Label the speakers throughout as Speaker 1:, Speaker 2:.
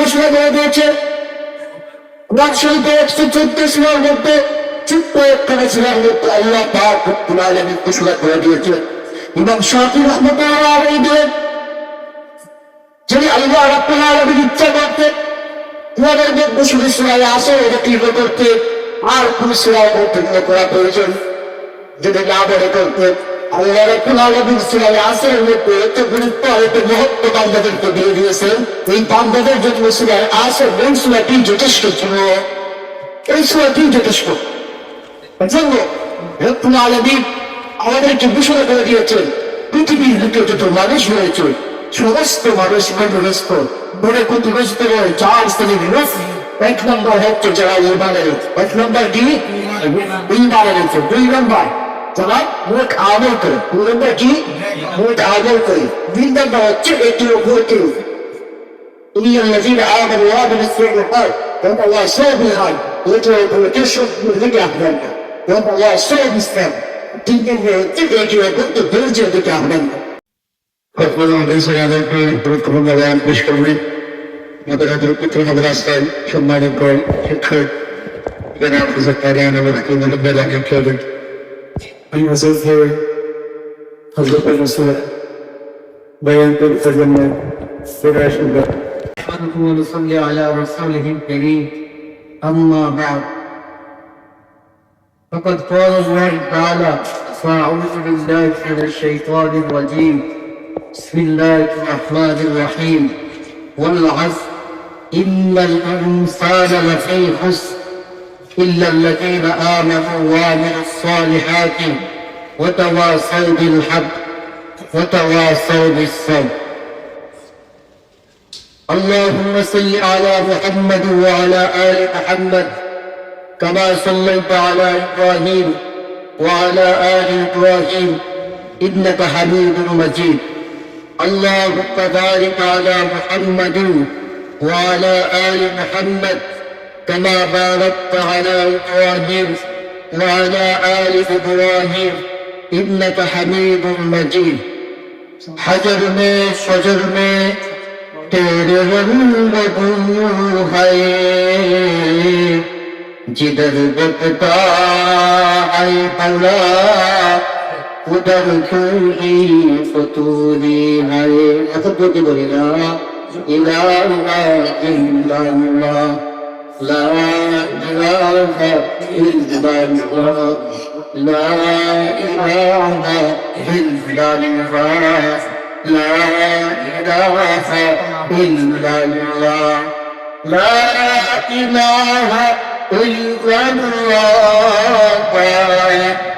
Speaker 1: ঘোষণা করে দিয়েছে। কোরআন শরীফে একশো চোদ্দ সুরার মধ্যে ছোট্ট একখানা মধ্যে আল্লাহ পাক রব্বুল ঘোষণা করে দিয়েছে। ইমাম শাফি রহমতুল্লাহ আলাইহি বলেন যদি আল্লাহ রব্বুল আলামিন ইচ্ছা করতে তোমাদের মধ্যে শুধু সুরায় আসে, এটা তীব্র করতে? আর কোন সুরায় অবতীর্ণ করা প্রয়োজন? যদি না বলে করতে আল্লাহ রব্বুল আলামিন সুরায় আসের মধ্যে এত গুরুত্ব এত মহত্ব বান্দাদেরকে দিয়ে দিয়েছেন যথেষ্ট ছিল? এই সুরাটি যথেষ্ট। জন্য আলামিন আমাদেরকে ঘোষণা করে দিয়েছেন, পৃথিবীর বুকে যত মানুষ রয়েছে, সমস্ত মানুষ মধ্যস্থ বলে ক্ষতিগ্রস্ত হয়ে চার শ্রেণির লোক এক নম্বর হচ্ছে যারা ইমানের এক নম্বর কি? ইমানের দুই নম্বর তোমার মুখ আমল করে বলবেনটা কি মুখ আমল করে দিনটা হচ্ছে একটি উপরটি إن الذين آمنوا وعملوا الصالحات هم الله صالحان يدعو بالكشف والهدى أهلنا هم الله صالح الإسلام دينهم يؤتي يدعو ضد
Speaker 2: الدرجة ضد أهلنا فقدم الإنسان هذا الكلام تركه مليان بشكرني مدرسة الكتر مدرسة شمال الكون شكرا لنا في زكاة أنا مدحكين
Speaker 3: لبدا يمكنك المسافة خلق المسافة بيان طريق الجنة فراش الباب
Speaker 4: نحمده ونصلي على رسوله الكريم. أما بعد فقد قال الله تعالى فأعوذ بالله من الشيطان الرجيم. بسم الله الرحمن الرحيم. والعصر إن الإنسان لفي خسر إلا الذين آمنوا وعملوا الصالحات وتواصوا بالحق وتواصوا بالصبر. اللهم صل على محمد وعلى آل محمد كما صليت على إبراهيم وعلى آل إبراهيم إنك حميد مجيد. اللهم بارك على محمد وعلى آل محمد كما باركت على إبراهيم. وعلى آل إبراهيم إنك حميد مجيد حجر میں شجر میں تیرے رنگ بدو ہے جدر بکتا ہے بلا ادھر کیوں فتوری ہے ایسا تو کہ بولے نا الہ الا اللہ لا إله إلا الله. لا إله إلا الله. لا إله إلا الله. لا إله إلا الله. لا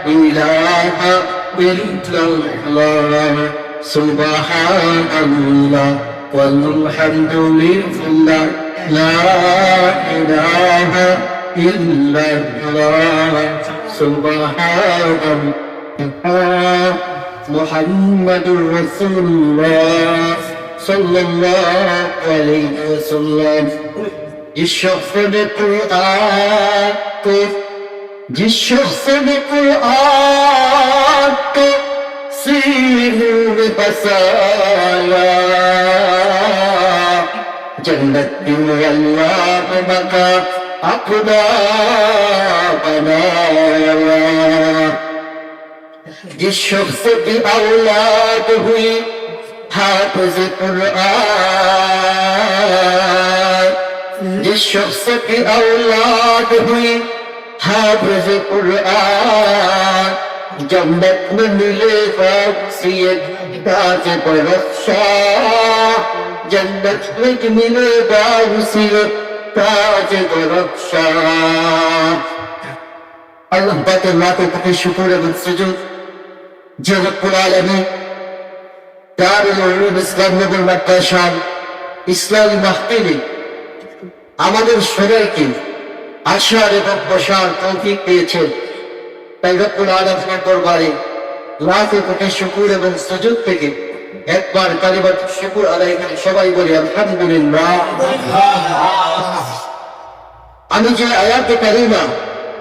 Speaker 4: إله إلا الله. سبحان الله. والحمد لله لا إله إلا الله. سبحان الله محمد رسول الله صلى الله عليه وسلم. الشخص بقرآن الشخص بقرآن يسيهم بفسايا جنة يا الله بقى أقدامنا يا الله جس شخص بأولاد ہوئی حافظ قرآن جس شخص کی اولاد ہوئی حافظ قرآن جنت میں ملے خوبصیت تاج برخشا جنت میں ملے خوبصیت تاج برخشا আল্লাহ পাকের লাখো কোটি শুকুর এবং সুযোগ। যে রব্বুল আলমী তার অনুরূপ ইসলাম নগর মাদ্রাসা ইসলামী মাহফিলে আমাদের সবাইকে আসার এবং বসার তৌফিক পেয়েছেন তাই রব্বুল আলমের দরবারে লাখো কোটি শুকুর এবং সুযোগ থেকে একবার কালিমাত শুকুর আদায় করে সবাই বলি, আলহামদুলিল্লাহ। আমি যে আয়াতে কারিমা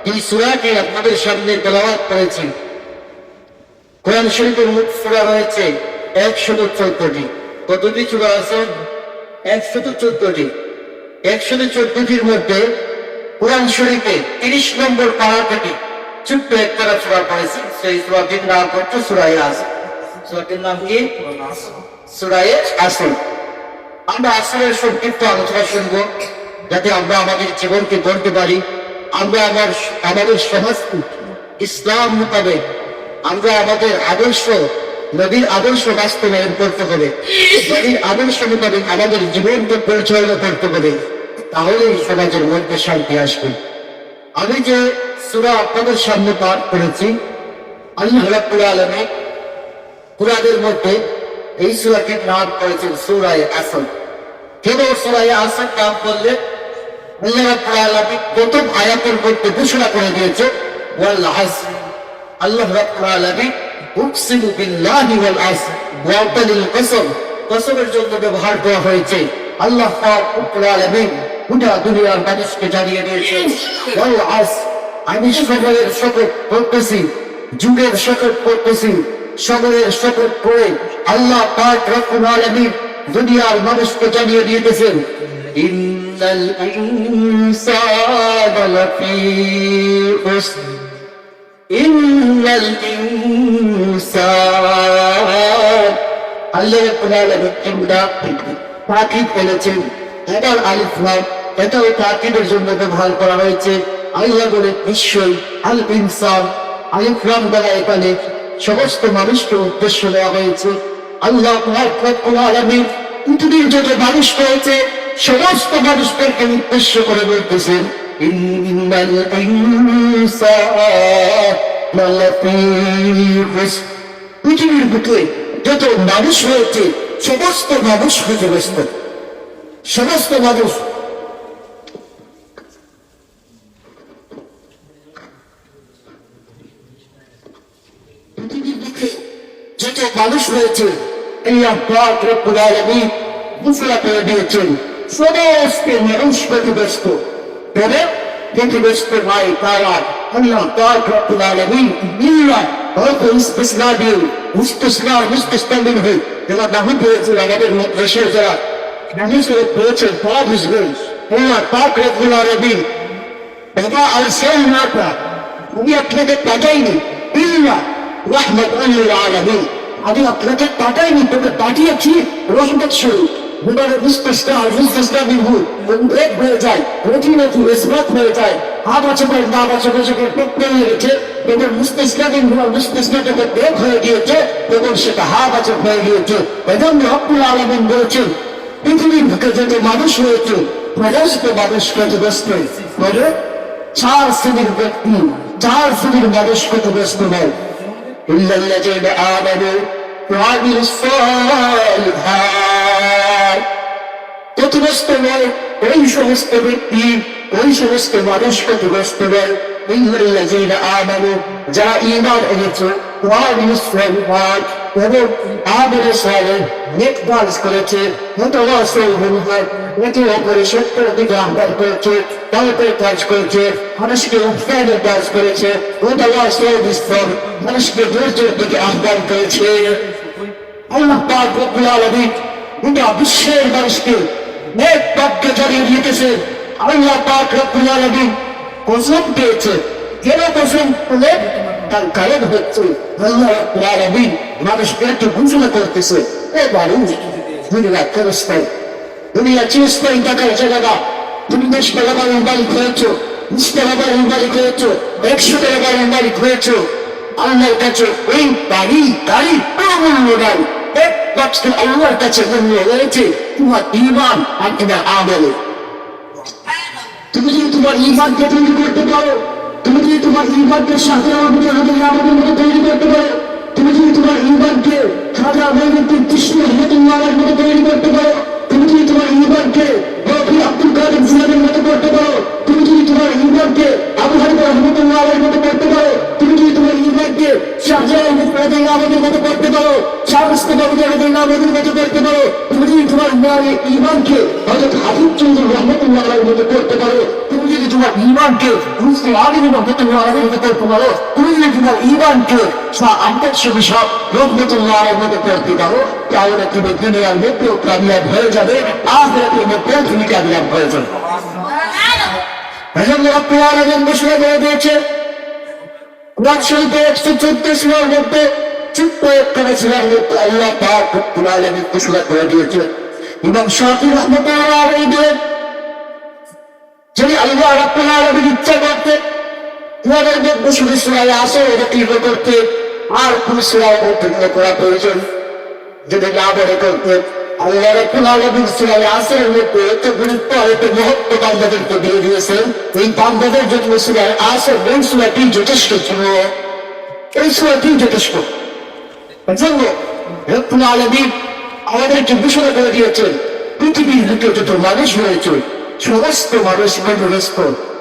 Speaker 4: এই সুরাকে আপনাদের সামনে তেলাওয়াত করেছি, কোরআন শরীফের মুখ সুরা রয়েছে একশত চোদ্দটি। কতটি সুরা আছে? একশত চোদ্দটি। একশো চোদ্দটির মধ্যে কোরআন শরীফে তিরিশ নম্বর পাড়া থেকে ছোট্ট একটা সুরা পড়েছি। সেই সুরাটির নাম হচ্ছে সুরাই আসর সুরাটির নাম কি? সুরাই আসর আমরা আসরের সংক্ষিপ্ত আলোচনা শুনব, যাতে আমরা আমাদের জীবনকে গড়তে পারি। আমরা আমার, আমাদের সমাজ, ইসলাম মোতাবেক আমরা আমাদের আদর্শ নদীর আদর্শ বাস্তবায়ন করতে হবে। নদীর আদর্শ মোতাবেক আমাদের জীবনকে পরিচালনা করতে হবে। তাহলেই সমাজের মধ্যে শান্তি আসবে। আমি যে সুরা আপনাদের সামনে পাঠ করেছি। আল্লাহ রাব্বুল আলামিন কুরআনের মধ্যে এই সুরাটির নাম করেছেন, সুরায় আসল। কেন সুরায় আসল নাম করলে আল্লাহ প্রথম আয়াতের মধ্যে ঘোষণা করে দিয়েছে আল্লাহ রাব্বুল আলামিন উকসিমু বিল্লাহি ওয়াল আসর ওয়াতালিল কসম কসমের জন্য ব্যবহার করা হয়েছে। আল্লাহ পাক রব্বুল আলামিন গোটা দুনিয়ার মানুষকে জানিয়ে দিয়েছেন, ওয়াল আমি সময়ের শপথ করতেছি, যুগের শপথ করতেছি সময়ের শপথ করে আল্লাহ পাক দুনিয়ার মানুষকে জানিয়ে দিয়েছেন আল্লাহ এটার আলিফ লাম, এটাও তাকিদের জন্য ব্যবহার করা হয়েছে। আল্লাহ বলে নিশ্চয়ই আল ইনসান আলিফ লাম দ্বারা এখানে সমস্ত মানুষকে উদ্দেশ্য দেওয়া হয়েছে। আল্লাহ আলামিন পৃথিবীর যত মানুষ রয়েছে, সমস্ত মানুষদেরকে উদ্দেশ্য করে বলতেছেন পৃথিবীর বুকে যত মানুষ রয়েছে, সমস্ত মানুষ ক্ষতিগ্রস্ত সমস্ত মানুষ পৃথিবীর বুকে যত মানুষ রয়েছে এই আব্বাক রব্বুল আলামিন ঘোষণা করে দিয়েছেন। সমস্ত মানুষ ক্ষতিগ্রস্ত। তবে ক্ষতিগ্রস্ত নয় তারা। আল্লাহ পাক আল্লাহ পাক আলামিন। আমি আপনাকে পাঠাইনি তোকে পাঠিয়েছি মুস্তিষ্কা বিভু এক হয়ে যায় রুটি নথি ইসবাত হয়ে যায়। হাত আছে করে না আছে বেগ হয়ে গিয়েছে এবং সেটা হাত আছে হয়ে গিয়েছে এবং রব্বুল আলামিন বলেছেন, পৃথিবীর বুকে যত মানুষ রয়েছে সমস্ত মানুষ ক্ষতিগ্রস্ত বলে, চার শ্রেণির ব্যক্তি, চার শ্রেণির নয় إلا الذين آمنوا وعملوا الصالحات ক্ষতিগ্রস্ত নয় ওই সমস্ত ব্যক্তি ওই সমস্ত মানুষ ক্ষতিগ্রস্ত নয় إلا الذين آمنوا যারা ঈমান এনেছে وعملوا الصالحات এবং আমলে সালে নেক কাজ করেছে মুতাওয়াসিল বিল হক একে অপরের সত্যের দিকে আহ্বান করেছে তাওয়াতের কাজ করেছে মানুষকে উৎসাহের কাজ করেছে মুতাওয়াসিল বিল সবর মানুষকে ধৈর্যের দিকে আহ্বান করেছে আল্লাহ পাক রব্বুল আলামিন গোটা বিশ্বের মানুষকে নেক পথকে জানিয়ে দিতেছে আল্লাহ পাক রব্বুল আলামিন কসম তার কারণ হচ্ছে আল্লাহ আলামিন ঘোষণা করতেছে। এ দুনিয়া ফেরস্তাই দুনিয়া চিরস্থায়ী টাকার জায়গা। তুমি দশ টাকা বাড়ির মালিক হয়েছো বিশ টাকা হয়েছো, একশো টাকা বাড়ির মালিক হয়েছো কাছে ওই বাড়ি, গাড়ি মূল্য নাই একমাত্র আল্লাহর কাছে মূল্য রয়েছে, তোমার ইমান আর তোমার আমলে। তুমি যদি তোমার ইমানকে তৈরি করতে পারো তুমি যদি তোমার ইমানকে সাথে আমাদের আমাদের মতো তৈরি করতে পারো, তুমি যদি তোমার ইমানকে খাজা মহিনুদ্দিন কৃষ্ণ রহমতুল্লাহের মতো তৈরি করতে পারো, তুমি যদি তোমার ইমানকে রফি আব্দুল কাদের জিলাদের মতো করতে পারো, তুমি যদি তোমার ইমানকে আবু হানিফ রহমতুল্লাহের মতো করতে পারো, তুমি যদি তোমার ইমানকে শাহজাহান আমাদের মতো করতে পারো, শাহ মুস্তফা আমাদের মতো করতে পারো, তুমি যদি তোমার
Speaker 1: ইমানকে হয়তো হাফিজ চৌধুরী রহমতুল্লাহ আলাইহির মতো করতে পারো তুমি যদি তোমার ইমানকে বুঝতে আলিম রহমতুল্লাহ আলাইহির মতো করতে পারো তুমি যদি তোমার ইমানকে শাহ আহমদ শফি সাহেব রহমতুল্লাহ আলাইহির মতো করতে পারো তাহলে তুমি দুনিয়ার মধ্যেও কামিয়াব হয়ে যাবে আখেরাতের মধ্যেও তুমি কামিয়াব হয়ে যাবে এজন্য আপনারা আলামিন ঘোষণা করে দিয়েছে কোরআন শরীফে একশো চোদ্দ সুরার মধ্যে একখানা সুরার মধ্যে আল্লাহ পাক ঘোষণা করে দিয়েছে এবং শাফি রহমতুল্লাহ আলাইহির যদি আল্লাহ রব্বুল আলামিন ইচ্ছা করতে তোমাদের মধ্যে শুধু আসে অবতীর্ণ করতে? আর কোন সুরায় অবতীর্ণ করা প্রয়োজন? যদি না মনে করতে আল্লাহ রব্বুল আলামিন সুরায় আসের মধ্যে এত গুরুত্ব এত মহত্ব দিয়ে দিয়েছেন। এই বান্দাদের জন্য সুরায় আসের মেন সুরাটি যথেষ্ট ছিল। এই সুরাটি যথেষ্ট। জন্য রব্বুল আলামিন আমাদেরকে ঘোষণা করে দিয়েছেন, পৃথিবীর বুকে যত মানুষ রয়েছে সমস্ত মানুষ মধ্যস্থ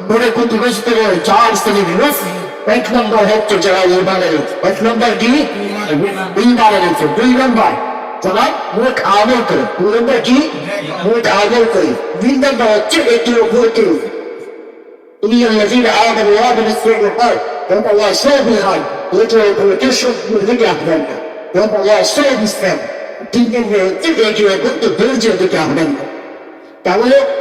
Speaker 1: মনে ক্ষতিগ্রস্ত রয়ে চার শ্রেণীর লোক এক নম্বর হচ্ছে যারা ইমানের এক নম্বর কি ইমানের দুই নম্বর যারা মুখ আমল করে দুই নম্বর কি মুখ আমল করে তিন নম্বর হচ্ছে এটির উপর কেউ إن الذين آمنوا وعملوا الصالحات هم الله صابرا ويتوكلون كشف من ذكر أحبابنا هم الله صابرا তিনজন একে অত্যন্ত ধৈর্য দিতে হবে তাহলে আল্লাহ রব্বুল আলামিন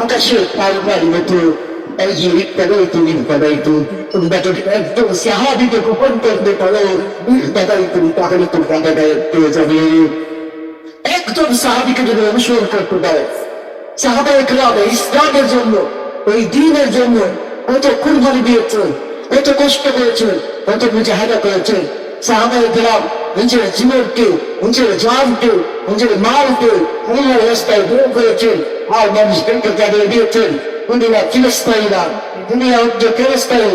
Speaker 1: আকাশের তারকার মতো একদম সাহাবিকে গোপন করতে পারো ইত্যাদাইতু তাহলে তোমরা হেদায়েত পেয়ে যাবে। একজন সাহাবিকে যদি অনুসরণ করতে পারে, সাহাবায়ে কেরাম ইসলামের জন্য, এই দিনের জন্য কত কুরবানি দিয়েছেন কত কষ্ট করেছেন কত মুজাহাদা করেছেন সাহাবায়ে কেরাম নিজের জীবনকে নিজের মালকে আল্লাহর রাস্তায় বের করেছেন আর মানুষদেরকে জানিয়ে দিয়েছেন দুনিয়া ফিলিস্তাইনা দুনিয়া হচ্ছে ফিলিস্তাইন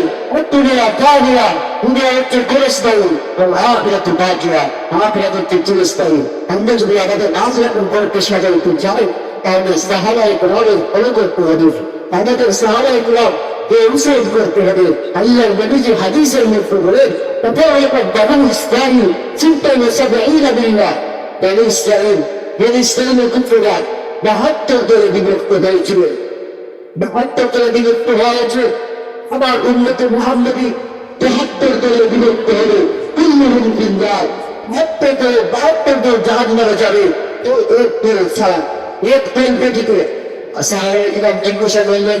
Speaker 1: দুনিয়া কাহিয়া দুনিয়া হচ্ছে ফিলিস্তাইন আখিরাত বাকিয়া আখিরাত হচ্ছে ফিলিস্তাইন আমরা যদি আমাদের নাচ রকম করতে সাজাইতে যাই তাহলে সাহাবায়ে কেরামের ফলো করতে হবে আমাদের সাহাবায়ে এই অনুসারী করতে হবে। আল্লাহ নবীজি হাদিসের মধ্যে বলেন তথাওয়াকাদ বাবু ইসলামী, চিন্তা নেশাবে ইলা বিল্লাহ। বলে ইসলাম বলে ইসলামের কুফরা বাহাত্তর দলে বিভক্ত হয়েছিল। বাহাত্তর দলে বিভক্ত হয়েছে আমার উন্নত মোহাম্মদী তেহাত্তর দলে বিভক্ত হলো কুল্লুহুম বিন্দার বাহাত্তর দলে বাহাত্তর দল জাহাজ মারা যাবে। তো এক দল ছাড়া, এক দল বেটিকে সাহায্য আচ্ছা, ইমাম জিজ্ঞাসা করলেন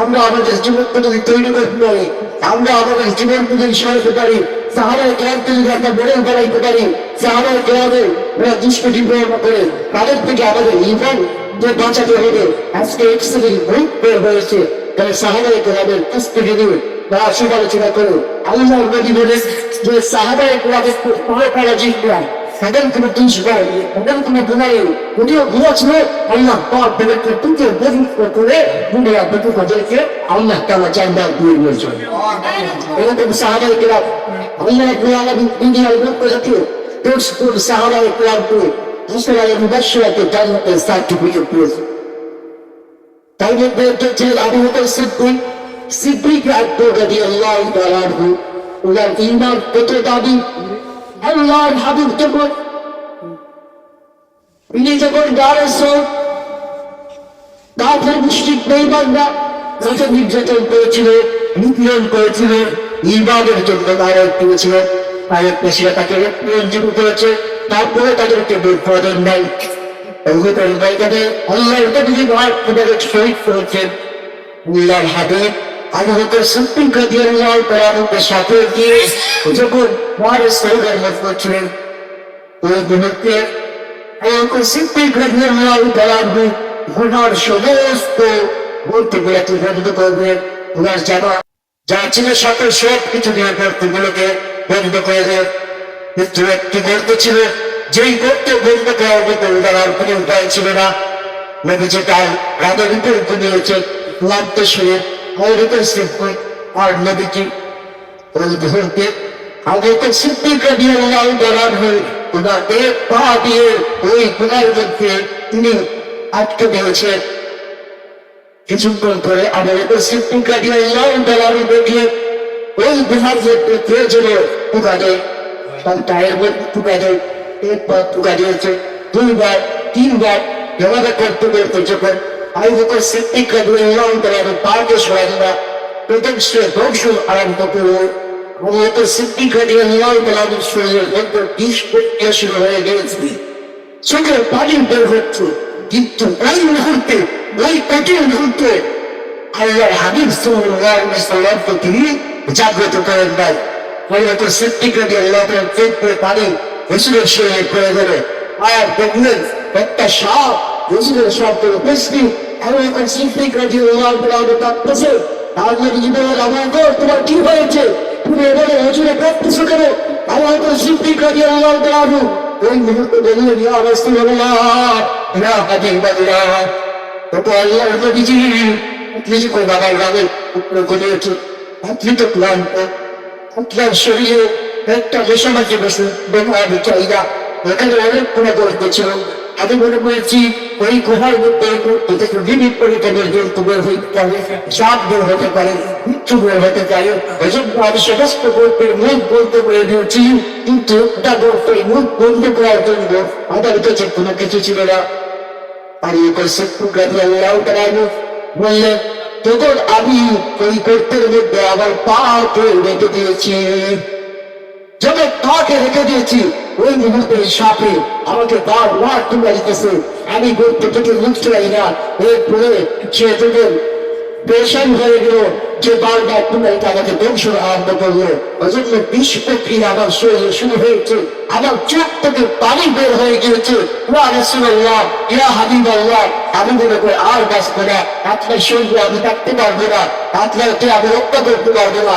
Speaker 1: আমরা আমাদের জীবনকে যদি তৈরি করতে পারি। আমরা আমাদের জীবনকে যদি সরাতে পারি। সাহাবায় কেরামকে যদি আমরা বেড়ে বেড়াইতে পারি সাহাবায় কেরামে ওরা দুষ্কটি প্রয়োগ করে তাদের থেকে আমাদের ইমান যে বাঁচাতে হবে, আজকে এক্সিডেন্ট গ্রুপ বের হয়েছে। তাহলে সাহাবায় কেরামের পুস্তকে দিয়ে তারা সমালোচনা করে আল্লাহ নবী বলে যে সাহাবায় কেরামের পরে তারা জিতলাম তাদের কোনো দোষ নেই তাদের কোনো গুণা নেই যদিও গুণা ছিল আল্লাহ পাক তাদেরকে তুকে পবিত্র করে দুনিয়া দুটো তাদেরকে আল্লাহ তালা জানবার দিয়ে দিয়েছেন এরকম সাহাবাই কিরাম আল্লাহ গুণালা দুনিয়ার লোক রেখে দোষ করে সাহাবাই কিরাম করে মুসলামের মুবাসরাকে জান্নাতের সার্টিফিকেট দিয়েছে তাই মধ্যে একটা ছিলেন আবু বকর সিদ্দিক সিদ্দিক আকবর রাদিয়াল্লাহু তাআলা আনহু ওনার ঈমান কত দাবি আল্লাহর হাবিব কাফের মুশরিক বেঈমানরা তাকে নির্যাতন করেছিল, নিপীড়ন করেছিল জন্য পেশিরা তাকে করেছে, তারপরে তাদেরকে বের নাই। নবী নয় পনেরো শহীদ করেছেন? আল্লাহর হাবিব আবু বকর সিদ্দিক রাদিয়াল্লাহু তাআলাকে সাথে দিয়ে যখন মারে সৌদার মত ছিলেন ওই মুহূর্তে আবু সিদ্দিক রাদিয়াল্লাহু তাআলাহু ঘোড়ার সমস্ত বলতে গুলাকে বন্ধ করবেন ওনার জামা যা ছিল সকল সব কিছু নিয়ে গুলোকে বন্ধ করে দেন কিন্তু একটি গর্ত ছিল, যেই গর্ত বন্ধ করার মতো ওনার আর কোনো উপায় ছিল না। নবীজি তার রাতের উপর ঘুমিয়েছে ক্লান্ত শুয়ে আর নবীজি ওই মুহূর্তে আগেতে সিদ্দিকা দিয়ে লাল বলার হয়ে ওনাকে পা দিয়ে ওই গুণার মধ্যে তিনি আটকে দিয়েছেন কিছুক্ষণ পরে আমাদের সিদ্দিকা দিয়ে লাল বলার মধ্যে ওই গুহার মধ্যে প্রয়োজনে উগাদে তার টায়ের মধ্যে টুকাদে এরপর টুকা দিয়েছে দুইবার তিনবার এভাবে করতে করতে যখন আই বকর সিদ্দিক রাদিয়াল্লাহু তাআলা পাকে সরাইলা প্রথম সে ধ্বংস আরম্ভ করল বকর সিদ্দিক রাদিয়াল্লাহু তাআলা শরীরের মধ্যে বিষ প্রক্রিয়া শুরু হয়ে গেছে চোখের পানি বের হচ্ছে কিন্তু ওই মুহূর্তে ওই কঠিন মুহূর্তে আল্লাহর হাবিব সাল্লামকে তিনি জাগ্রত করেন নাই আবু বকর সিদ্দিক রাদিয়াল্লাহু তাআলা চোখ করে পানি রসুলের শরীরে করে দেবে আর দেখলেন একটা সাপ রসুলের সাপ করে এবং এখন সিদ্দিক রাদিয়াল্লাহু তাআলা কাঁদতেছে আর নবী বলেন আমার গো তোমার কি হয়েছে তুমি এবারে হুজুরে কাঁদতেছো কেন আমার এখন সিদ্দিক রাদিয়াল্লাহু তাআলা ওই মুহূর্তে বললেন ইয়া রাসূলুল্লাহ ইয়া হাবিবাল্লাহ তো আল্লাহ নবীজি কিছু করে বাবার গাবে উপরে গড়ে ওঠে আপনি তো ক্লান্ত আপনার শরীরে একটা বেসামাজিক বসে ব্যবহার চাহিদা এখানে অনেক কোনো করতেছিল আমি মনে করেছি, ওই গুহার মধ্যে এটাকে বিবিধ পরিমাণের জন্তু বের হইতে পারে। সাপ বের হতে পারে, মৃত্যু বের হতে পারে। ওই জন্য আমি সমস্ত গল্পের মুখ বলতে বলে দিয়েছি, কিন্তু ওটা গল্পের মুখ বন্ধ করার জন্য আমার কাছে কোনো কিছু ছিল না। আর এই করে সত্যি গাড়ি আল্লাহ তারা বললেন তখন আমি ওই গর্তের মধ্যে আমার পাকে রেখে দিয়েছি। যখন তাকে রেখে দিয়েছি ওই মুহূর্তে সাপে আমাকে বার বার তুলে দিতেছে। আমি গর্ত থেকে মুক্তি পাই না। সে পেশান হয়ে গেল, যে বারবার তুলে আমাকে ধ্বংস আরম্ভ করল। ওই জন্য বিষ আমার শরীরে শুরু হয়েছে। আমার চোখ থেকে পানি বের হয়ে গিয়েছে। ইয়া রাসূলুল্লাহ, ইয়া হাবিবাল্লাহ, আমি মনে করি আর বাঁচবো না। আপনার শরীরে আমি থাকতে পারব না। আপনাকে আমি রক্ষা করতে পারব না।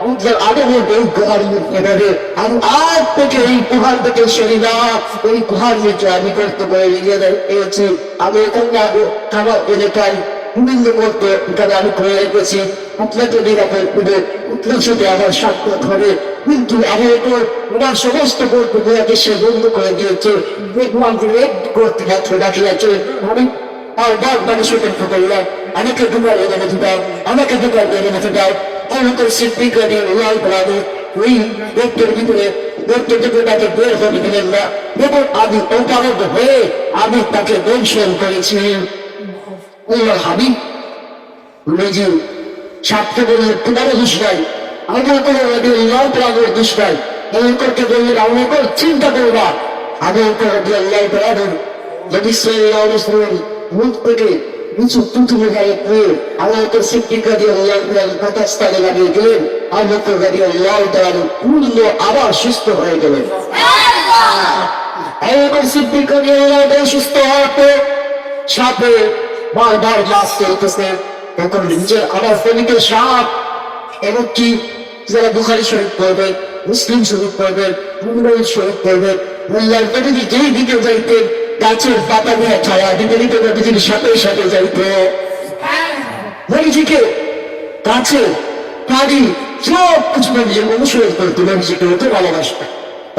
Speaker 1: আমাদের আদরের এই গুহার মধ্যে। নেবে আমি আজ থেকে এই গুহার থেকে সরি না ওই গুহার মধ্যে আমি করতে পারি নিয়ে পেয়েছি আমি এখানে আগে খাবার এলাকায় করতে সমস্ত গল্পগুলোকে সে বন্ধ করে দিয়েছে। দেখলাম যে এক করতে রাখতে রাখিয়াছে আমি আর বাদ মানে শুটেন করলাম আমাকে দুবার এনে মতো দাও আমাকে সিদ্দিক করে লাল বলাবে ওই ব্যক্তির ভিতরে ব্যক্তি থেকে তাকে বের করে দিলেন না এবং আমি ওপারত হয়ে আমি তাকে দংশন করেছি আল্লাহ হাবিব নিজে সাতকে বললেন তোমারও আমার কোনো রবি আল্লাহ প্রাণের দোষ করতে বললেন আমার চিন্তা করো না আমি উপর রবি আল্লাহ প্রাণের যদি সাল্লাম মুখ থেকে প্রাণ কথাস্থানে লাগিয়ে গেলেন আল্লাহ তো গাড়ি আল্লাহ প্রাণ পূর্ণ আবার সুস্থ হয়ে গেলেন। দিয়ে আল্লাহ সুস্থ হওয়ার সাপে বারবার মাছ চলতেছে তখন নিজের আমার ফেলিতে সাপ এমনকি যারা বুখারি শরীফ করবে মুসলিম শরীফ করবে মুম্বাই শরীফ করবে মোল্লার নদী যেই দিকে যাইতে গাছের পাতা নিয়ে ছায়া দিতে নদীজির সাথে সাথে যাইতে। নদীজিকে গাছে পানি সব কিছু নদীজির অনুসরণ করতে নদীজিকে হতে ভালোবাসবে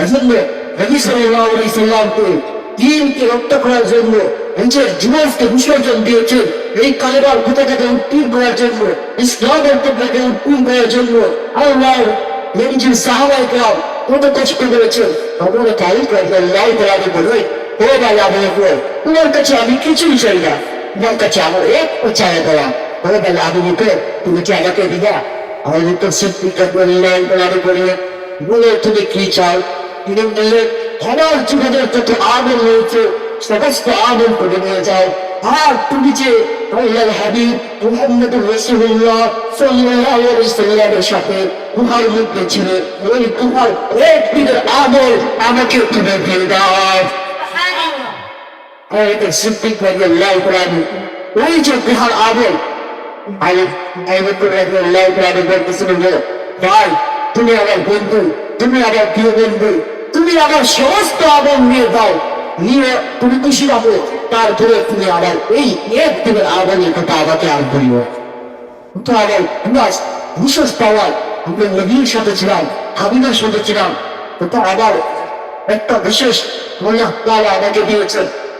Speaker 1: এজন্য নবী সাল্লামকে দিনকে রক্ষা করার জন্য নিজের জীবনকে বিসর্জন দিয়েছেন। এই কালেবার পতাকাকে উত্তীর্ণ করার জন্য ইসলামের পতাকাকে উত্তীর্ণ করার জন্য আল্লাহর নিজের কত কষ্ট করেছে আমরা তাই বলে ও ভাই আমি তোমার কাছে আমি কিছুই চাই না। তোমার কাছে আমার এক ও ভাই আমি মুখে তুমি কি আমাকে দিবা? আমি তো সত্যি করবে লাই করে বলে বলে তুমি কি চাও? তিনি বললেন আমার জীবনের যত আগুন রয়েছে, সমস্ত আগুন করে নিয়ে যাও। আর তুমি যে আল্লাহ হাবিব, মুহাম্মদ রাসূলুল্লাহ সাল্লাল্লাহু আলাইহি সাল্লামের সাথে তোমার মধ্যে ছিল। ওই তোমার এক দিনের আমল আমাকে তুমি দিয়ে দাও। আয়াতে সিদ্দিক রাদিয়াল্লাহু তাআলা ওই যে বিহার আমল আমি আমি তো রাদিয়াল্লাহু তাআলা বলতেছিলেন যে ভাই তুমি আমার বন্ধু তুমি আমার প্রিয় বন্ধু তুমি আমার সমস্ত আমল নিয়ে দাও নিয়ে তুমি খুশি রাখো তারপরে তুমি আবার এই এক দিনের আমলের কথা আমাকে আর বলিও তো আমার বিনাশ বিশেষ পাওয়ার আমরা নবীর সাথে ছিলাম হাবিবের সাথে ছিলাম তো আবার একটা বিশেষ মনে তারা আমাকে দিয়েছেন